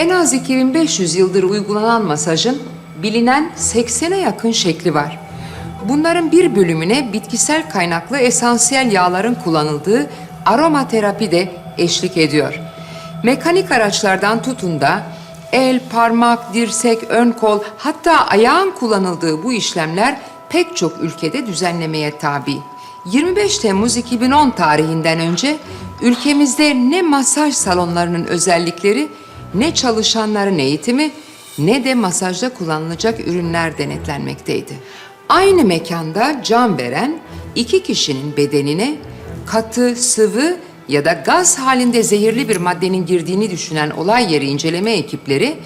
En az 2500 yıldır uygulanan masajın bilinen 80'e yakın şekli var. Bunların bir bölümüne bitkisel kaynaklı esansiyel yağların kullanıldığı aromaterapi de eşlik ediyor. Mekanik araçlardan tutun da el, parmak, dirsek, ön kol hatta ayağın kullanıldığı bu işlemler pek çok ülkede düzenlemeye tabi. 25 Temmuz 2010 tarihinden önce ülkemizde ne masaj salonlarının özellikleri, ne çalışanların eğitimi, ne de masajda kullanılacak ürünler denetlenmekteydi. Aynı mekanda can veren iki kişinin bedenine katı, sıvı ya da gaz halinde zehirli bir maddenin girdiğini düşünen olay yeri inceleme ekipleri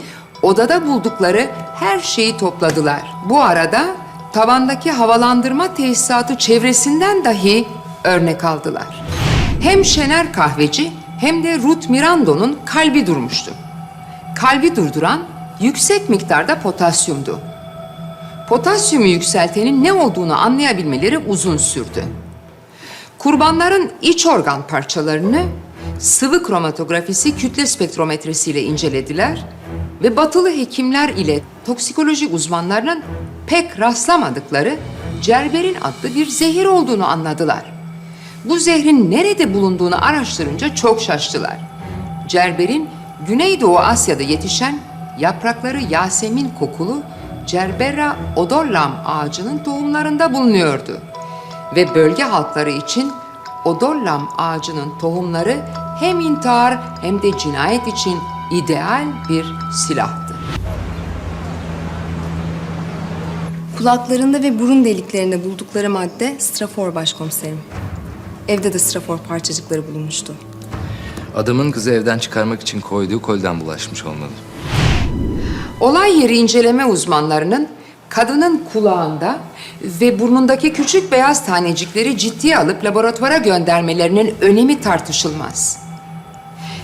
odada buldukları her şeyi topladılar. Bu arada tavandaki havalandırma tesisatı çevresinden dahi örnek aldılar. Hem Şener kahveci hem de Ruth Mirando'nun kalbi durmuştu. Kalbi durduran yüksek miktarda potasyumdu. Potasyumu yükseltenin ne olduğunu anlayabilmeleri uzun sürdü. Kurbanların iç organ parçalarını sıvı kromatografisi kütle spektrometresiyle incelediler ve batılı hekimler ile toksikoloji uzmanlarının pek rastlamadıkları cerberin adlı bir zehir olduğunu anladılar. Bu zehrin nerede bulunduğunu araştırınca çok şaştılar. Cerberin Güneydoğu Asya'da yetişen yaprakları Yasemin kokulu Cerbera odorlam ağacının tohumlarında bulunuyordu ve bölge halkları için odorlam ağacının tohumları hem intihar hem de cinayet için ideal bir silahtı. Kulaklarında ve burun deliklerinde buldukları madde strafor başkomiserim. Evde de strafor parçacıkları bulunmuştu. Adamın kızı evden çıkarmak için koyduğu kolden bulaşmış olmalı. Olay yeri inceleme uzmanlarının kadının kulağında ve burnundaki küçük beyaz tanecikleri ciddiye alıp laboratuvara göndermelerinin önemi tartışılmaz.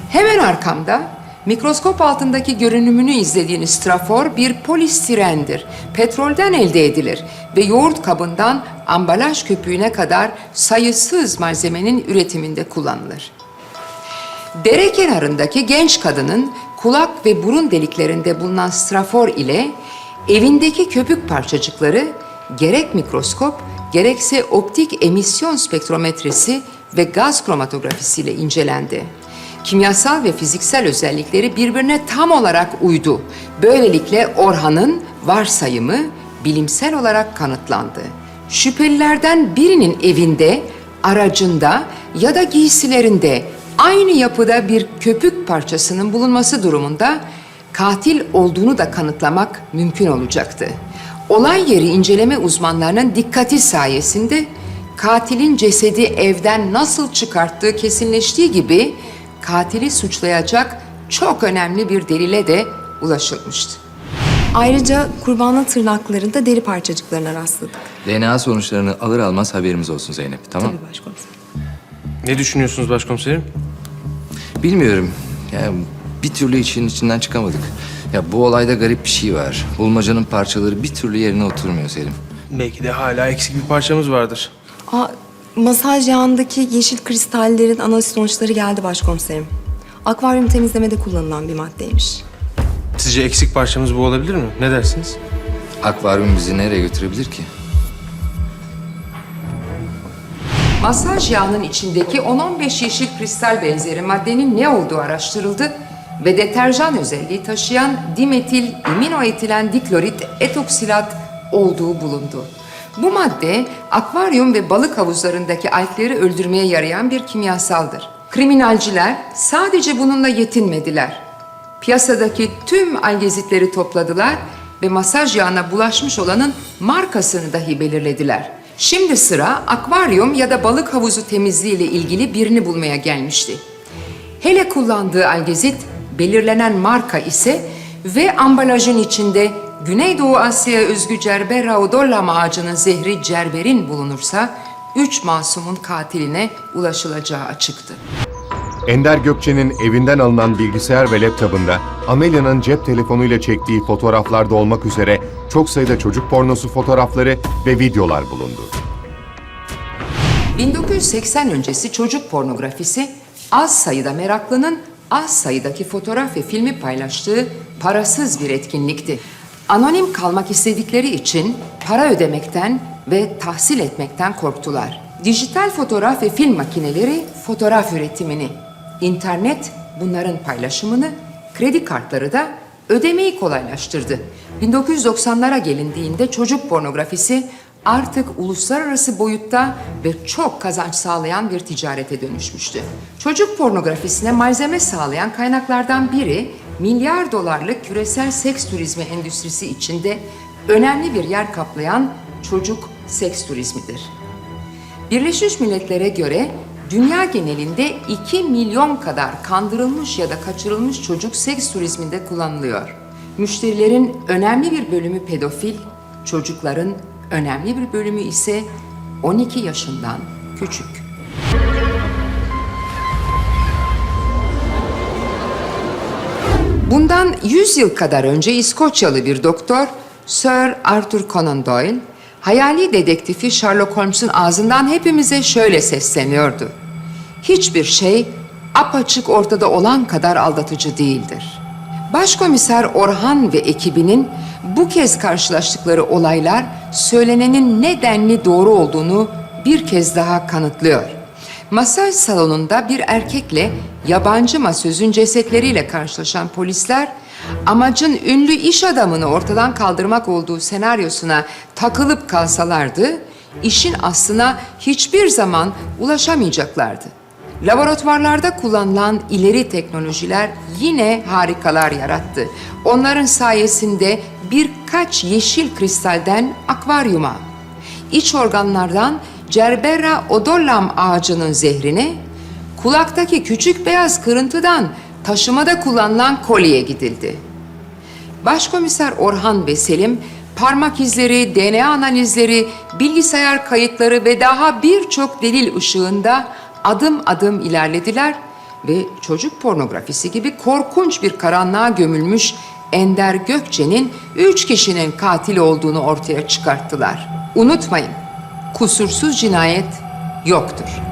Hemen arkamda mikroskop altındaki görünümünü izlediğiniz strafor bir polistirendir. Petrolden elde edilir ve yoğurt kabından ambalaj köpüğüne kadar sayısız malzemenin üretiminde kullanılır. Dere kenarındaki genç kadının kulak ve burun deliklerinde bulunan strafor ile evindeki köpük parçacıkları gerek mikroskop gerekse optik emisyon spektrometresi ve gaz kromatografisi ile incelendi. Kimyasal ve fiziksel özellikleri birbirine tam olarak uydu. Böylelikle Orhan'ın varsayımı bilimsel olarak kanıtlandı. Şüphelilerden birinin evinde, aracında ya da giysilerinde aynı yapıda bir köpük parçasının bulunması durumunda katil olduğunu da kanıtlamak mümkün olacaktı. Olay yeri inceleme uzmanlarının dikkati sayesinde katilin cesedi evden nasıl çıkarttığı kesinleştiği gibi katili suçlayacak çok önemli bir delile de ulaşılmıştı. Ayrıca kurbanın tırnaklarında deri parçacıklarına rastladık. DNA sonuçlarını alır almaz haberimiz olsun Zeynep, tamam? Tabii başkomiserim. Ne düşünüyorsunuz başkomiserim? Bilmiyorum. Yani bir türlü için içinden çıkamadık. Ya bu olayda garip bir şey var. Bulmacanın parçaları bir türlü yerine oturmuyor Selim. Belki de hala eksik bir parçamız vardır. Aa, masaj yağındaki yeşil kristallerin analiz sonuçları geldi başkomiserim. Akvaryum temizlemede kullanılan bir maddeymiş. Sizce eksik parçamız bu olabilir mi? Ne dersiniz? Akvaryum bizi nereye götürebilir ki? Masaj yağının içindeki 10-15 yeşil kristal benzeri maddenin ne olduğu araştırıldı ve deterjan özelliği taşıyan dimetil iminoetilen diklorit etoksilat olduğu bulundu. Bu madde akvaryum ve balık havuzlarındaki algleri öldürmeye yarayan bir kimyasaldır. Kriminalciler sadece bununla yetinmediler. Piyasadaki tüm algezitleri topladılar ve masaj yağına bulaşmış olanın markasını dahi belirlediler. Şimdi sıra akvaryum ya da balık havuzu temizliği ile ilgili birini bulmaya gelmişti. Hele kullandığı algezit belirlenen marka ise ve ambalajın içinde Güneydoğu Asya'ya özgü Cerbera odollam ağacının zehri cerberin bulunursa üç masumun katiline ulaşılacağı açıktı. Ender Gökçe'nin evinden alınan bilgisayar ve laptopunda Amelia'nın cep telefonuyla çektiği fotoğraflarda olmak üzere çok sayıda çocuk pornosu fotoğrafları ve videolar bulundu. 1980 öncesi çocuk pornografisi az sayıda meraklının az sayıdaki fotoğraf ve filmi paylaştığı parasız bir etkinlikti. Anonim kalmak istedikleri için para ödemekten ve tahsil etmekten korktular. Dijital fotoğraf ve film makineleri fotoğraf üretimini, internet bunların paylaşımını, kredi kartları da ödemeyi kolaylaştırdı. 1990'lara gelindiğinde çocuk pornografisi artık uluslararası boyutta ve çok kazanç sağlayan bir ticarete dönüşmüştü. Çocuk pornografisine malzeme sağlayan kaynaklardan biri milyar dolarlık küresel seks turizmi endüstrisi içinde önemli bir yer kaplayan çocuk seks turizmidir. Birleşmiş Milletler'e göre dünya genelinde 2 milyon kadar kandırılmış ya da kaçırılmış çocuk seks turizminde kullanılıyor. Müşterilerin önemli bir bölümü pedofil, çocukların önemli bir bölümü ise 12 yaşından küçük. Bundan 100 yıl kadar önce İskoçyalı bir doktor Sir Arthur Conan Doyle hayali dedektifi Sherlock Holmes'un ağzından hepimize şöyle sesleniyordu. Hiçbir şey apaçık ortada olan kadar aldatıcı değildir. Başkomiser Orhan ve ekibinin bu kez karşılaştıkları olaylar söylenenin nedenli doğru olduğunu bir kez daha kanıtlıyor. Masaj salonunda bir erkekle yabancı masözün cesetleriyle karşılaşan polisler amacın ünlü iş adamını ortadan kaldırmak olduğu senaryosuna takılıp kalsalardı, işin aslına hiçbir zaman ulaşamayacaklardı. Laboratuvarlarda kullanılan ileri teknolojiler yine harikalar yarattı. Onların sayesinde birkaç yeşil kristalden akvaryuma, iç organlardan Cerbera odollam ağacının zehrine, kulaktaki küçük beyaz kırıntıdan taşımada kullanılan kolye gidildi. Başkomiser Orhan ve Selim parmak izleri, DNA analizleri, bilgisayar kayıtları ve daha birçok delil ışığında adım adım ilerlediler ve çocuk pornografisi gibi korkunç bir karanlığa gömülmüş Ender Gökçe'nin üç kişinin katil olduğunu ortaya çıkarttılar. Unutmayın, kusursuz cinayet yoktur.